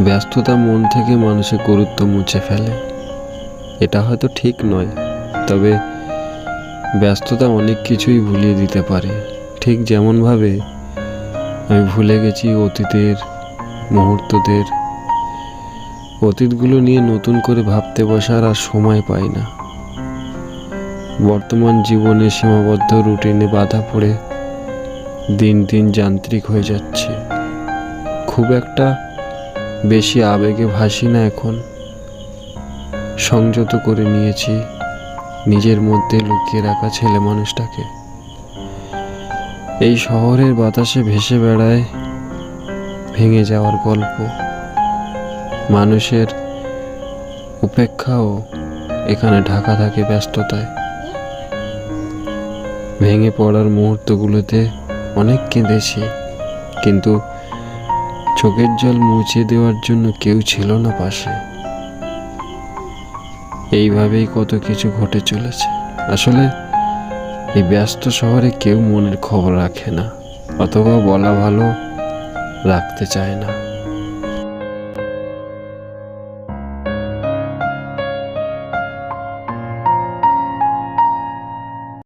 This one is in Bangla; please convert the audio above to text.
ব্যস্ততা মন থেকে মানুষের গুরুত্ব মুছে ফেলে। এটা হয়তো ঠিক নয়, তবে ব্যস্ততা অনেক কিছুই ভুলিয়ে দিতে পারে। ঠিক যেমনভাবে আমি ভুলে গেছি অতীতের মুহূর্তদের। অতীতগুলো নিয়ে নতুন করে ভাবতে বসার আর সময় পাই না। বর্তমান জীবনে সীমাবদ্ধ রুটিনে বাধা পড়ে দিন দিন যান্ত্রিক হয়ে যাচ্ছে। খুব একটা বেশি আবেগে ভাসি না এখন। সংযত করে নিয়েছি নিজের মধ্যে লুকিয়ে রাখা ছেলে মানুষটাকে। এই শহরের বাতাসে ভেসে বেড়ায় ভেঙে যাওয়ার গল্প। মানুষের উপেক্ষাও এখানে ঢাকা থাকে ব্যস্ততায়। ভেঙে পড়ার মুহূর্তগুলোতে অনেক কেঁদেছি কিন্তু চোখের জল মুছে দেওয়ার জন্য কেউ ছিল না পাশে। এইভাবেই কত কিছু ঘটে চলেছে। আসলে এই ব্যস্ত শহরে কেউ মনের খবর রাখে না, অথবা বলা ভালো রাখতে চায় না।